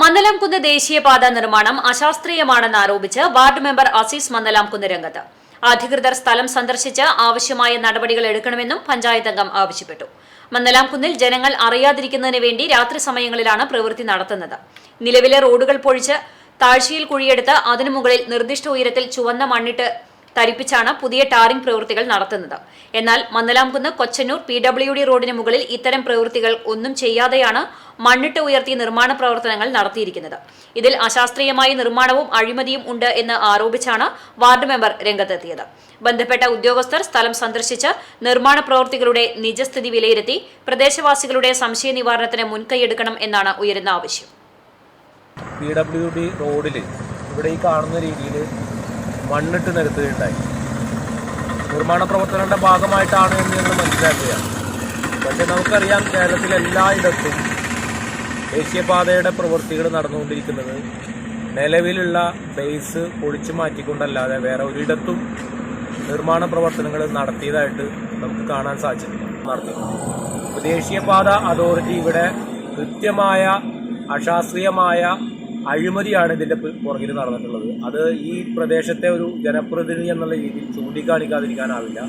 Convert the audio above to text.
മന്ദലാംകുന്ന് ദേശീയപാത നിർമ്മാണം അശാസ്ത്രീയമാണെന്ന് ആരോപിച്ച് വാർഡ് മെമ്പർ അസീസ് മന്നലാംകുന്ന് രംഗത്ത്. അധികൃതർ സ്ഥലം സന്ദർശിച്ച് ആവശ്യമായ നടപടികൾ എടുക്കണമെന്നും പഞ്ചായത്ത് അംഗം ആവശ്യപ്പെട്ടു. മന്നലാംകുന്നിൽ ജനങ്ങൾ അറിയാതിരിക്കുന്നതിന് വേണ്ടി രാത്രി സമയങ്ങളിലാണ് പ്രവൃത്തി നടത്തുന്നത്. നിലവിലെ റോഡുകൾ പൊഴിച്ച് താഴ്ചയിൽ കുഴിയെടുത്ത് അതിനു മുകളിൽ നിർദ്ദിഷ്ട ഉയരത്തിൽ ചുവന്ന മണ്ണിട്ട് തരിപ്പിച്ചാണ് പുതിയ ടാറിംഗ് പ്രവൃത്തികൾ നടത്തുന്നത്. എന്നാൽ Mannalamkunnu Kochannur P W D റോഡിന് മുകളിൽ ഇത്തരം പ്രവൃത്തികൾ ഒന്നും ചെയ്യാതെയാണ് മണ്ണിട്ട് ഉയർത്തി നിർമ്മാണ പ്രവർത്തനങ്ങൾ നടത്തിയിരിക്കുന്നത്. ഇതിൽ അശാസ്ത്രീയമായ നിർമ്മാണവും അഴിമതിയും ഉണ്ട് എന്ന് ആരോപിച്ചാണ് വാർഡ് മെമ്പർ രംഗത്തെത്തിയത്. ബന്ധപ്പെട്ട ഉദ്യോഗസ്ഥർ സ്ഥലം സന്ദർശിച്ച് നിർമ്മാണ പ്രവൃത്തികളുടെ നിജസ്ഥിതി വിലയിരുത്തി പ്രദേശവാസികളുടെ സംശയ നിവാരണത്തിന് മുൻകൈയെടുക്കണം എന്നാണ് ഉയരുന്ന ആവശ്യം. പി ഡബ്ല്യു ഡി റോഡിൽ ഇവിടെ ഈ കാണുന്ന രീതിയിൽ മണ്ണിട്ട് നിരത്തുകയുണ്ടായി നിർമ്മാണ പ്രവർത്തനങ്ങളുടെ ഭാഗമായിട്ടാണ് എന്ന് ഞങ്ങൾ മനസ്സിലാക്കുകയാണ് പക്ഷേ നമുക്കറിയാം കേരളത്തിലെല്ലായിടത്തും ദേശീയപാതയുടെ പ്രവൃത്തികൾ നടന്നുകൊണ്ടിരിക്കുന്നത് നിലവിലുള്ള ബേസ് പൊളിച്ചു മാറ്റിക്കൊണ്ടല്ലാതെ വേറെ ഒരിടത്തും നിർമ്മാണ പ്രവർത്തനങ്ങൾ നടത്തിയതായിട്ട് നമുക്ക് കാണാൻ സാധിച്ചിട്ടില്ല. നടത്തി ദേശീയപാത അതോറിറ്റി ഇവിടെ കൃത്യമായ അശാസ്ത്രീയമായ അഴിമതിയാണ് ഇതിന്റെ പുറകിൽ നടന്നിട്ടുള്ളത്. അത് ഈ പ്രദേശത്തെ ഒരു ജനപ്രതിനിധി എന്നുള്ള രീതിയിൽ ചൂണ്ടിക്കാണിക്കാതിരിക്കാനാവില്ല.